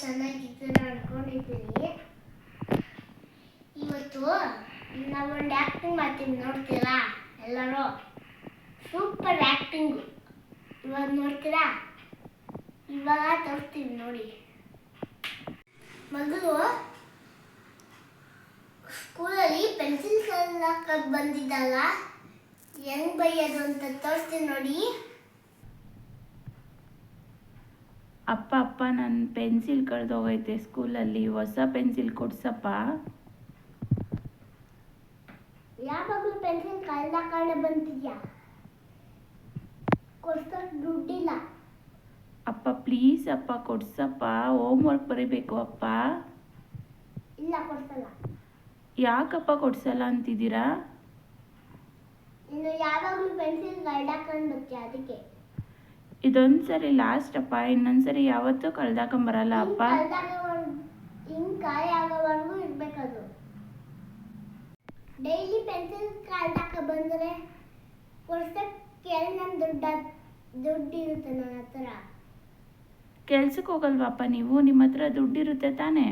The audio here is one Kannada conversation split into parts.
ಚೆನ್ನಾಗಿದ್ದೀರ ಅನ್ಕೊಂಡಿದ್ದೀನಿ ಇವತ್ತು ನಾವೊಂದು ಆ್ಯಕ್ಟಿಂಗ್ ಮಾಡ್ತೀನಿ ನೋಡ್ತೀರಾ ಎಲ್ಲರೂ? ಸೂಪರ್ ಆ್ಯಕ್ಟಿಂಗು ಇವಾಗ ನೋಡ್ತೀರಾ? ಇವಾಗ ತೋರಿಸ್ತೀವಿ ನೋಡಿ. ಮಗಳು ಸ್ಕೂಲಲ್ಲಿ ಪೆನ್ಸಿಲ್ ಎಲ್ಲ ಬಂದಿದ್ದಾಗ ಹೆಂಗ್ ಬೈಯೋದು ಅಂತ ತೋರಿಸ್ತೀನಿ ನೋಡಿ. ಅಪ್ಪ ಅಪ್ಪ ನನ್ನ ಪೆನ್ಸಿಲ್ ಕಳೆದೋಗೈತೆ ಸ್ಕೂಲಲ್ಲಿ ಹೊಸ ಪೆನ್ಸಿಲ್ ಕೊಡ್ಸಪ್ಪ. ಯಾವಾಗಲೂ ಪೆನ್ಸಿಲ್ ಕಳ್ದಾಕೊಂಡೆ ಬಂತಿದ್ಯಾ ಕೊಡ್ಸೋಕ್ ದುಡ್ಡಿಲ್ಲ. ಅಪ್ಪ ಪ್ಲೀಸ್ ಅಪ್ಪ ಕೊಡ್ಸಪ್ಪ ಹೋಮ್ವರ್ಕ್ ಬರೀಬೇಕು ಅಪ್ಪ. ಇಲ್ಲ ಕೊಡ್ಸಲ್ಲ. ಯಾಕಪ್ಪ ಕೊಡ್ಸಲ್ಲ ಅಂತಿದ್ದೀರಾ? ಇನ್ನು ಯಾವಾಗಲೂ ಪೆನ್ಸಿಲ್ ಕಳ್ದಾಕೊಂಡು ಬರ್ತೀಯ ಅದಕ್ಕೆ? ಇದೊಂದು ಸರಿ ಲಾಸ್ಟ್ ಅಪ್ಪ ಇನ್ನೊಂದ್ಸರಿ ಯಾವತ್ತೂ ಕಳ್ದಾಕೊಂಬರಲ್ಲ ಅಪ್ಪ. ಹಿಂಗ್ ಕಾಯಿ ಆಗೋವರೆಗೂ ಇರ್ಬೇಕದು. ಡೈಲಿ ಪೆನ್ಸಿಲ್ ಕಳ್ದಾಕ ಬಂದ್ರೆ ವರ್ಷಕ್ಕೆ ನನ್ನ ದುಡ್ಡ ದುಡ್ಡು ಇರುತ್ತೆ ನನ್ನ ಹತ್ರ. ಕೆಲ್ಸಕ್ಕೆ ಹೋಗಲ್ವಾಪ್ಪ ನೀವು? ನಿಮ್ಮ ಹತ್ರ ದುಡ್ಡಿರುತ್ತೆ ತಾನೇ?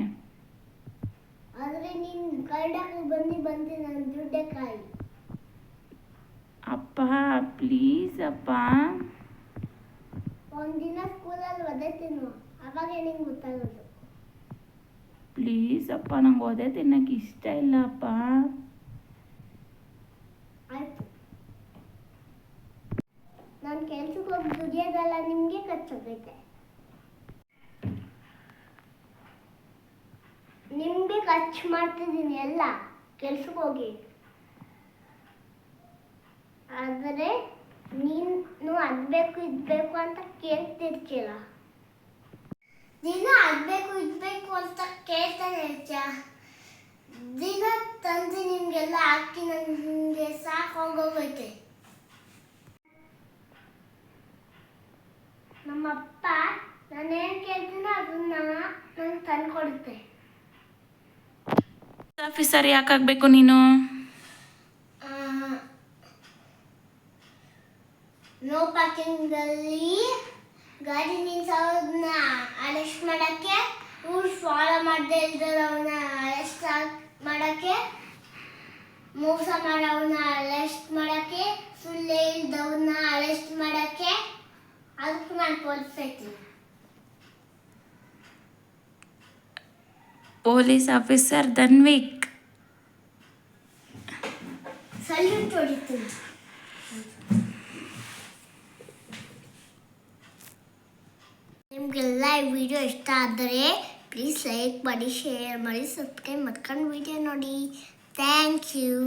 ಆದ್ರೆ ನೀನ್ ಕಳ್ದಾಕ ಬಂದು ಬಂದು ನನ್ನ ದುಡ್ಡೇ ಕಾಯಿ. ಅಪ್ಪ ಪ್ಲೀಸ್ ಅಪ್ಪ. ತಿನ್ನು ಅವಾಗ ನಿಂಗೆ ಗೊತ್ತಾಗೋದು. ಪ್ಲೀಸ್ ಅಪ್ಪ ನಂಗೆ ಒದೆ ತಿನ್ನಕ್ಕೆ ಇಷ್ಟ ಇಲ್ಲ ಅಪ್ಪ ಆಯ್ತು. ನಾನು ಕೆಲ್ಸಕ್ಕೆ ಹೋಗಿ ದುಡಿಯೋದಲ್ಲ ನಿಮಗೆ ಖರ್ಚಾಗೈತೆ. ನಿಮಗೆ ಖರ್ಚು ಮಾಡ್ತಿದ್ದೀನಿ ಎಲ್ಲ ಕೆಲ್ಸಕ್ಕೆ ಹೋಗಿ. ಆದರೆ ನೀನು ಅದ್ಬೇಕು ಇದ್ಬೇಕು ಅಂತ ಕೇಳ್ತಿರ್ತೀರ ದಿನ ಅದ್ಬೇಕು ಇದ್ಬೇಕು ಅಂತ ಕೇಳ್ತಾನೆ ಇರ್ತೀಯ ದಿನ ತಂದು ನಿಮ್ಗೆಲ್ಲ ಹಾಕಿ ನನಗೆ ಸಾಕೋಗೋಗೈತೆ ನಮ್ಮಪ್ಪ ನಾನೇನು ಕೇಳ್ತೀನೋ ಅದನ್ನ ನಂಗೆ ತಂದ್ಕೊಡುತ್ತೆ. ಆಫೀಸರ್ ಯಾಕಾಗಬೇಕು ನೀನು? ನೋ ಪಾರ್ಕಿಂಗಲ್ಲಿ ಗಾಡಿ ನಿಲ್ಸೋದನ್ನ ಅರೆಸ್ಟ್ ಮಾಡೋಕ್ಕೆ ರೂಲ್ಸ್ ಫಾಲೋ ಮಾಡದೆ ಇಲ್ದಿರೋವನ್ನ ಅರೆಸ್ಟ್ ಮಾಡೋಕ್ಕೆ ಮೋಸ ಮಾಡೋವನ್ನ ಅರೆಸ್ಟ್ ಮಾಡೋಕ್ಕೆ ಸುಳ್ಳು ಇಲ್ದವನ್ನ ಅರೆಸ್ಟ್ ಮಾಡಕ್ಕೆ ಅದಕ್ಕೆ ನಾನು ಪೊಲೀಸ್ ಐತೀನಿ. ಪೊಲೀಸ್ ಆಫೀಸರ್ ಧನ್ವಿಕ್ ಸಲ್ಯೂಟ್ ಹೊಡಿತೀನಿ. ನಿಮಗೆಲ್ಲ ಈ ವಿಡಿಯೋ ಇಷ್ಟ ಆದರೆ ಪ್ಲೀಸ್ ಲೈಕ್ ಮಾಡಿ ಶೇರ್ ಮಾಡಿ ಸಬ್ಸ್ಕ್ರೈಬ್ ಮಾಡ್ಕೊಂಡು ವಿಡಿಯೋ ನೋಡಿ. ಥ್ಯಾಂಕ್ ಯು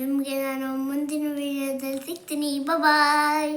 ನಿಮಗೆ ನಾನು ಮುಂದಿನ ವಿಡಿಯೋದಲ್ಲಿ ಸಿಗ್ತೀನಿ. ಬಾಯ್